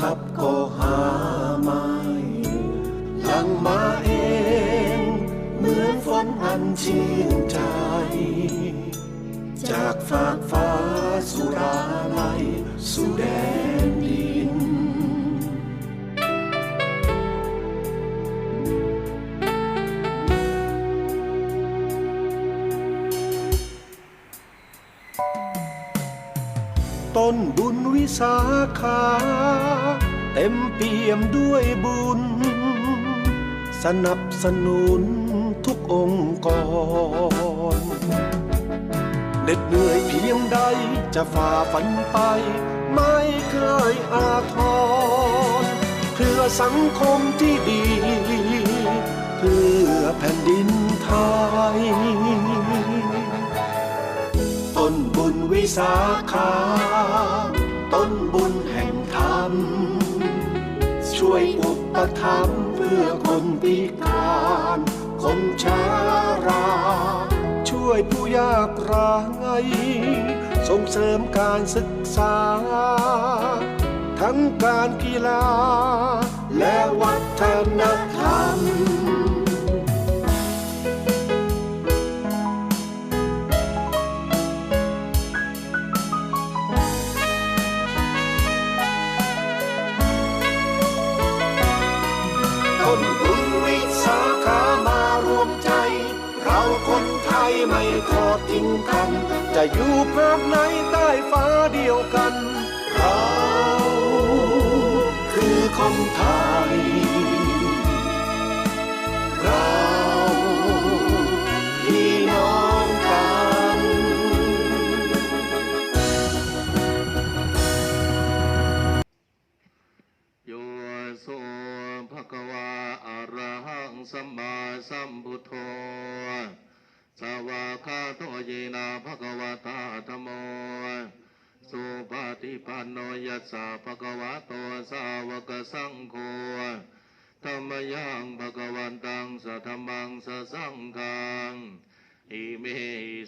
คับก็หาไม่หลังมาเอง เหมือนฝนอันชื่นใจ จากฟากฟ้าสุราลัยสู่แดน ขา เต็มเปี่ยมด้วยบุญ สนับสนุนทุกองค์กรเหน็ดเหนื่อยเพียงใดจะฝ่าฟันไป ไม่เคยอาทรเพื่อสังคมที่ดี เพื่อแผ่นดินไทยต้นบุญวิสาขาต้นบุญ ช่วยอุปถัมภ์เพื่อคนพิการ คนชารา ช่วยผู้ยากไร้ส่งเสริมการศึกษา ทั้งการกีฬาและวัฒนธรรม จะอยู่ภาคไหนใต้ฟ้าเดียวกัน เราคือคนไทย สวาคาโตเยนะภะควะตาธัมโมสุปฏิปันโนยัสสะภะควะโตสาวกสังโฆธัมมยังภะควันตังสัทธมมังสสังฆังอิเมิ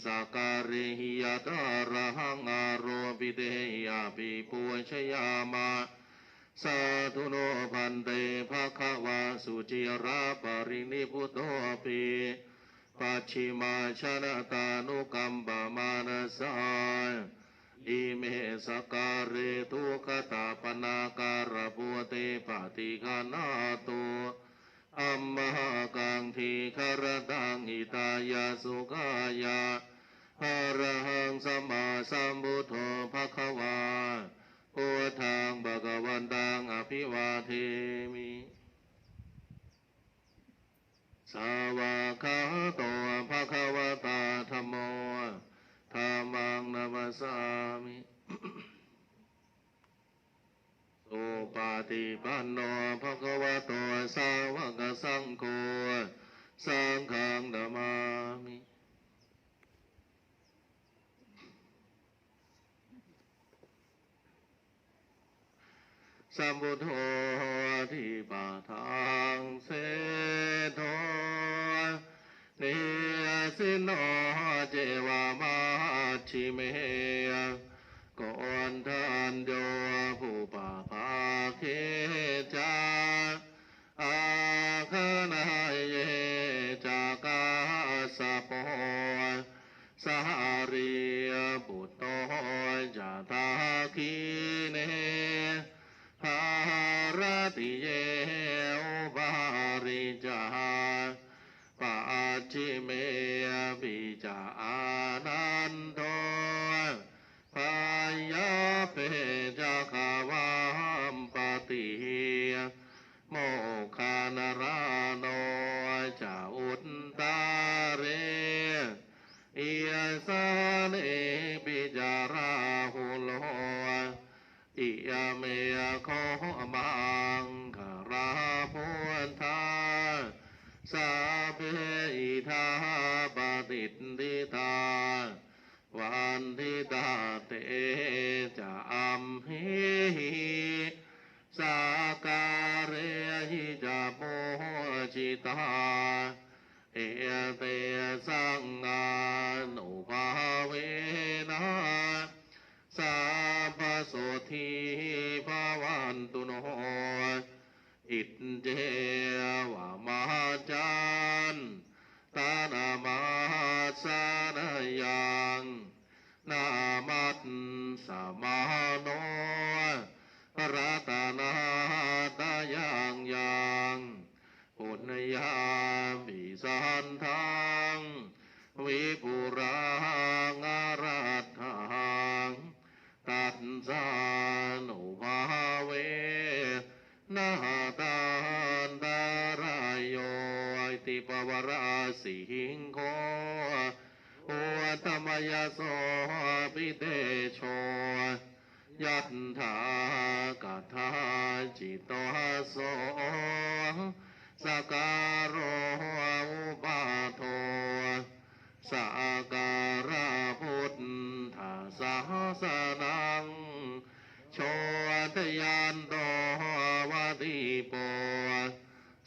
สากการิหิยะตาระหังอารปิเตยะปิปุชยามะสาธุโนพันเตภะคะวาสุจิราปรินิพุโตปิ ปัจฉิมาชนะตานุกัมปมานะสาอิเมสการเรทุกตาปนาการะปุเตปฏิคานาตุอัมมหากังทีคารตังอิตายาสุขายาหะระหังสัมมาสัมพุทโธภะคะวาพุทธังภะคะวันตังอภิวาเทมิ สาวาคาโตภะคะวะตาธัมโมธัมมังนัมสสามิ สุปฏิปันโนภะคะวะโตสาวกสังโฆสังฆังนามามิ สัมพุทโธทิปาทังเสโทนิ สิโนเจวามาชิเมก่อนทานโย จิตาเอเตสังงานุภาเวนะสัพพโสทีภาวันตุโนอิตเจวามาจันตานามาสานยังนามัตสมาโนรัตนาตายังปุณยามิ สันทังวิปุราอารัตถังตัดสานุภาเวนาตานตารายโยติปวราสิงโคโอตมยโสปิเตโชยัตถากถาจิตตโสสการโร สนังโชตยันโตวาติป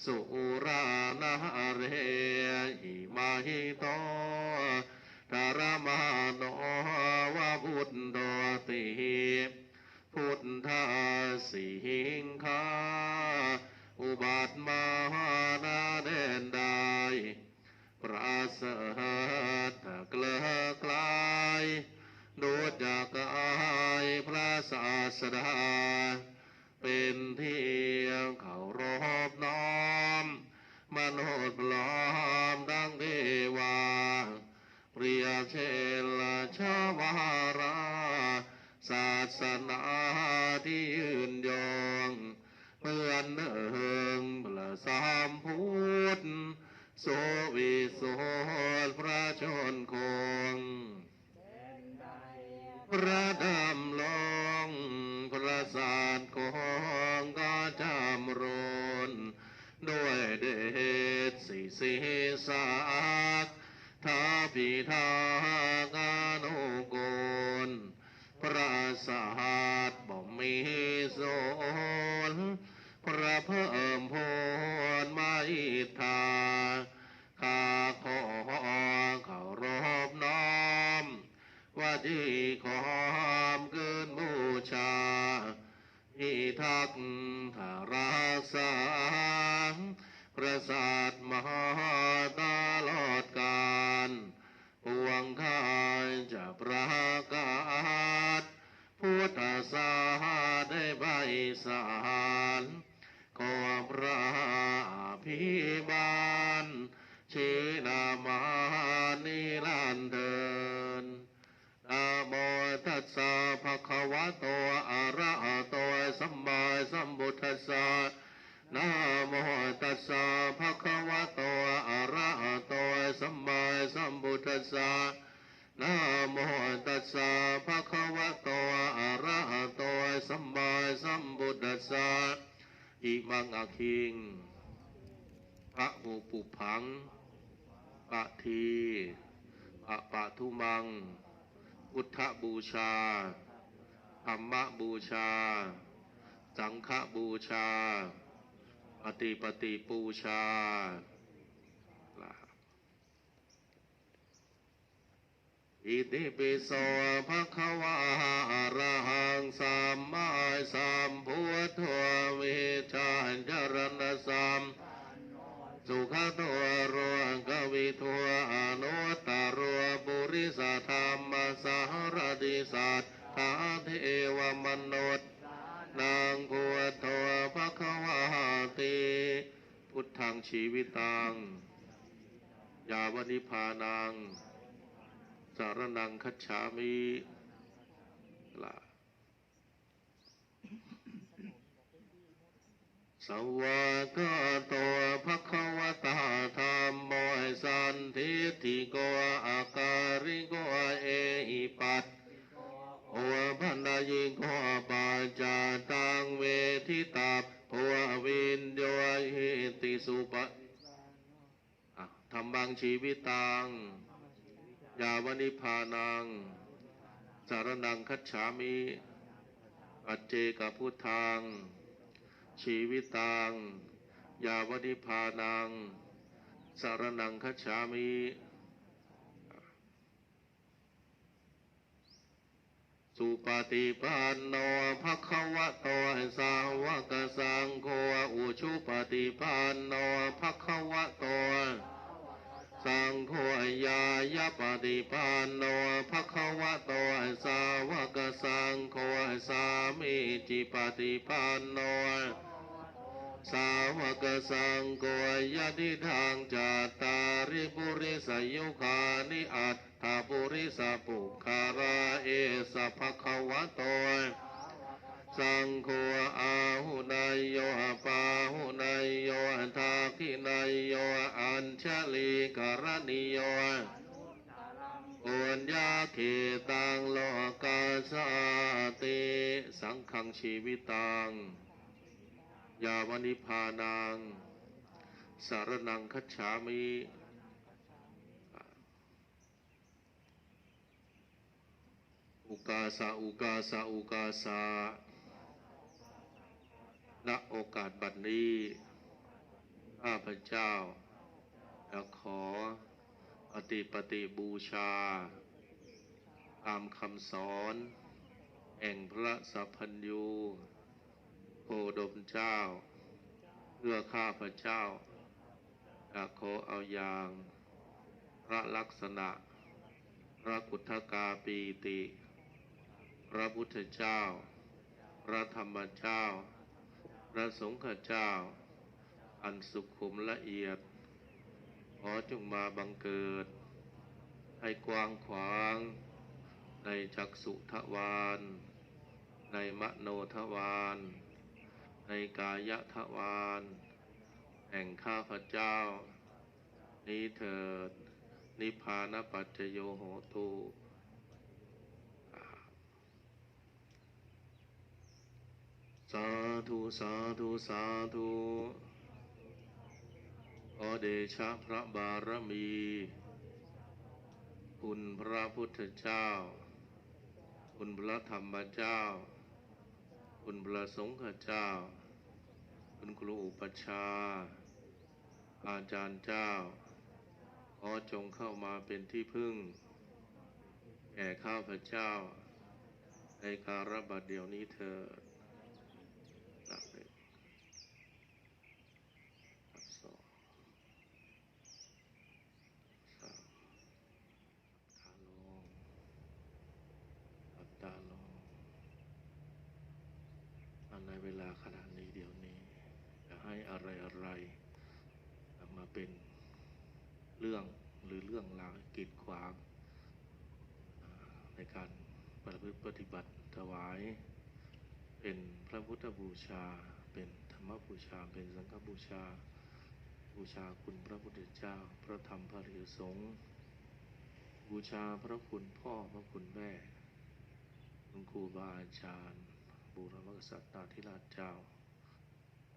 สุรานาเรหิมาหิโตธารมาโนวะพุทโตติพุทธาสิงคาอุบัติมานาเดนไดประเสริฐเกลือก ดูจากกายพระศาสดา เป็นที่เขารอบน้อมมโนดปลอมดังเทวาเปรียบเชลชาวารา ศาสนาที่ยืนยงเหมือนเอิงพระสามพุทธ โสวิโสพระชนคง พ ระดำลงพระศาสตร์ของก็จำรนด้วยเดชสิสีสากทาพิทากานุโกลพระศาสตร์บ่มีโสนพระเพิ่ ภะคะวะโตอะระหะโตสัมมาสัมพุทธัสสะนะโมตัสสะภะคะวะโตอะระหะโตสัมมาสัมพุทธัสสะนะโมตัสสะภะคะวะโตอะระหะโตสัมมาสัมพุทธัสสะอิมังอะคิงพระหูปุพังปะทีปะปะทุมังพุทธบูชา ธรรมบูชา สังฆบูชา ปฏิปฏิปูชา อิติปิโสภะคะวะอะระหังสัมมาสัมพุทโธวิชาจรณสัมสุขตัวรัวกวิทัวอนุตตรัวบุริสธรรมสหรติสัต ถาเทวมนุษย์นางพุทโธภควาติพุทธังชีวิตัง ยาวนิพานัง สารนังคัจฉามิลาสวากาโตภควตาธรรมโมสันทิฏฐิโกอาการิโกเอหิปัต หัวพันดายิงโอปาจาตังเวทิตาภวววินโยหิติสุปะทำบางชีวิตตัง ยาวนิพานัง สารนังคัจฉามิอัจเจกพุทธัง ชีวิตัง ยาวนิพานัง สารนังคัจฉามิ สุปฏิปันโนภะคะวะโตสาวกสังโฆอุชุปฏิปันโนภะคะวะโตสังโฆยายปฏิปันโนภะคะวะโตสาวกสังโฆสามิจิปฏิปันโนสาวกสังโฆยะทิทางจัตาริปุริสยุคานิอัตถาปุริสปุคารา เอสะภะคะวะโตสังโฆอาหุนายโยปาหุนายโยทาคินายโยอัญชลีกรณิโยอุญญาเขตังโลกาสาติสังขังชีวิตังยาวนิพพานังสารนังคัจฉามิ กาสะอุกาสะอุกาสะณโอกาสบัดนี้ ข้าพเจ้าจะขอปฏิปฏิบูชา ตามคำสอน แห่งพระสัพพัญญูโคดมเจ้า เพื่อข้าพเจ้าจะขอเอาอย่าง พระลักษณะ พระกุทธกาปีติ ระพุทธเจ้า พระธรรมเจ้า พระสงฆ์เจ้า อันสุขุมละเอียด ขอจงมาบังเกิด ให้กว้างขวาง ในจักสุทวารในมโนทวารในกายทวารแห่งข้าพเจ้า นี้เถิด นิพพานปัจจโยโหตุ สาธุสาธุสาธุขอเดชะพระบารมี คุณพระพุทธเจ้า คุณพระธรรมเจ้า คุณพระสงฆ์เจ้า คุณครูอุปชา อาจารย์เจ้า ขอจงเข้ามาเป็นที่พึ่ง แก่ข้าพเจ้า ในการบัดเดี๋ยวนี้เถิดนับหนึ่งนับสองสามขาลงหลับตาลงอันในเวลาขนาดนี้เดี๋ยวนี้จะให้อะไรอะไรๆมาเป็นเรื่อง หรือเรื่องราวกีดขวางในการประพฤติปฏิบัติถวาย เป็นพระพุทธบูชา เป็นธรรมบูชา เป็นสังฆบูชา บูชาคุณพระพุทธเจ้า พระธรรมพระริยสงฆ์บูชาพระคุณพ่อพระคุณแม่คุณครูบาอาจารย์ บูรพกษัตริย์นาธิราชเจ้า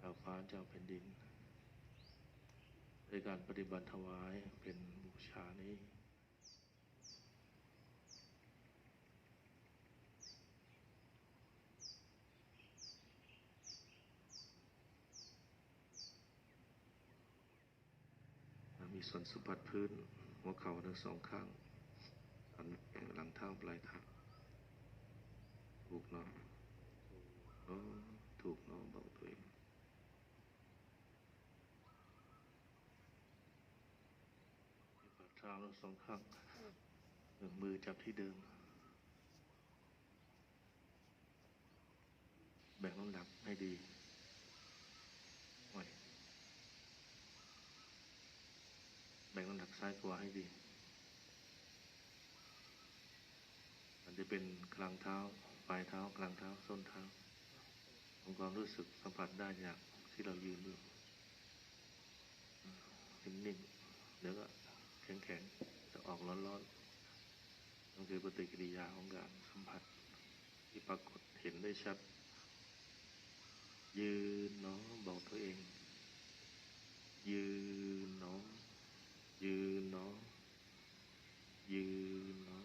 ดาฟ้าเจ้าแผ่นดินในการปฏิบัติถวายเป็นบ ชานี้ มีส่วนสัมผัสพื้น หัวเข่าทั้งสองข้างอันแหลังเท้าปลายเท้าถูกเนาะเออถูกเนาะบอกตัวเองาเท้าทั้งสองข้างหนึ่งมือจับที่เดิม แบ่งน้ำหนักให้ดีไว้แบ่งน้ำหนักซ้ายขวาให้ดี มันจะเป็นกลางเท้า ปลายเท้า กลางเท้า ส้นเท้าผมความรู้สึกสัมผัสได้จากที่เรายืนอยู่นิ่งๆเดี๋ยวก็ แข็งๆจะออกร้อนๆนั่นคือปฏิกิริยาของการสัมผัส ที่ปรากฏเห็นได้ชัด ยืนเนาะบอกตัวเอง ยืนเนาะยืนเนาะยืนเนาะ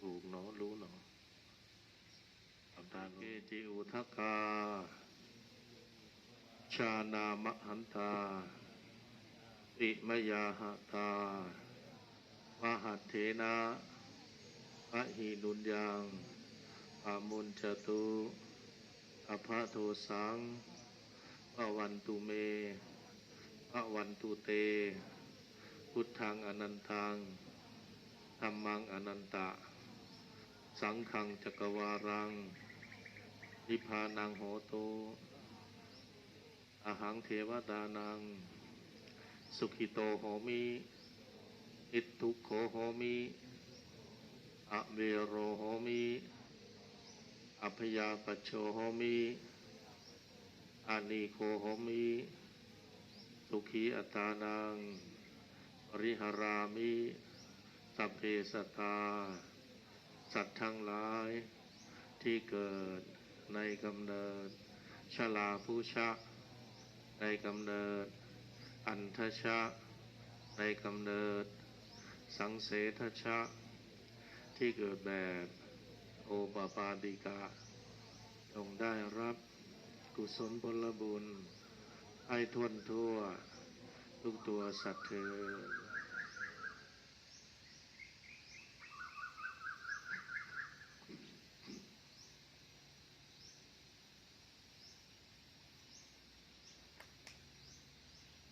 ถูกเนาะรู้เนาะอัตตาเกจิอุทกาชานามหันตา อิมยาหตามหัตเถนะพระหินุนยังอามุนจตุอภาโทสังพระวันตุเมพระวันตุเต พุทธังอนันตังธรรมังอนันตะ สังฆังจักวารังนิพานังโหโตอาหังเทวดานัง สุขิโตโหมิอิตทุกโขโหมิอเวโรโหมิอัพยาปโชโหมิอานิโคโหมิสุขีอัตานังปริหารามิสัพเพสัตตาสัตว์ทั้งหลายที่เกิดในกำเนิดชลาผู้ชะ ในกำเนิด อันทชะ ในกำเนิด สังเสทชะ ที่เกิดแบบโอปปาติกะจงได้รับกุศลผลบุญ ไอทวนทั่ว ทุกตัวสัตว์เธอญ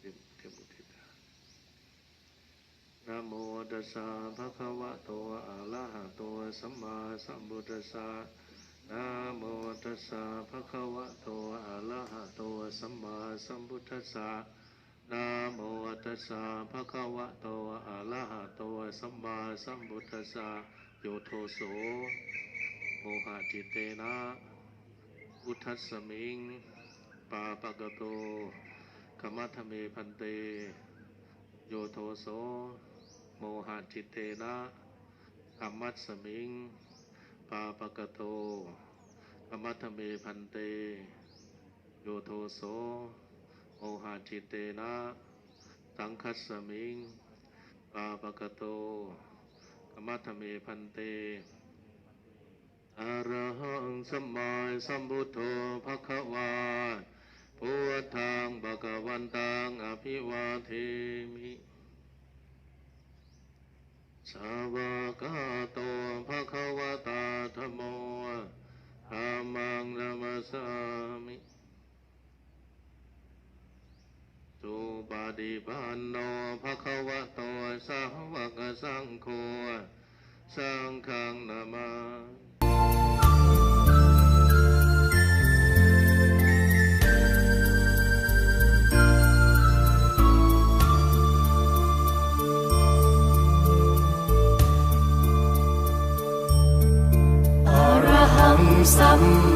เก็บเก็บอุทิศนะโมตั สะภะคะวะโตอะระหะโตสัมมาสัมพุทธัสสะนะโมตัสสะภะคะวะโตอะระหะโตสัมมาสัมพุทธัสสะนะโมตัสสะภะคะวะโตอะระหะโตสัมมาสัมพุทธัสสะโยโทโสโมหะจิตเตนะอุทัสสมิงปาปะกะโตขมัทเมพันเต โยโทโส มหะจิตเตนะขมัตสมิง ปาปะกะโตขมัทเมพันเต โยโทโสโมหะจิตเตนะสังคัสมิง ปาปะกโตขมัทเมพันเตอะระหังสมมาสัมพุทโธภะคะวาพุทธังภะคะวันตังอภิวาเทมิ สาวกาโตภะคะวตาธัมโมธัมมังนามัสสามิสุปฏิปันโนภะคะวะโตสาวกสังโฆสังฆังนามา some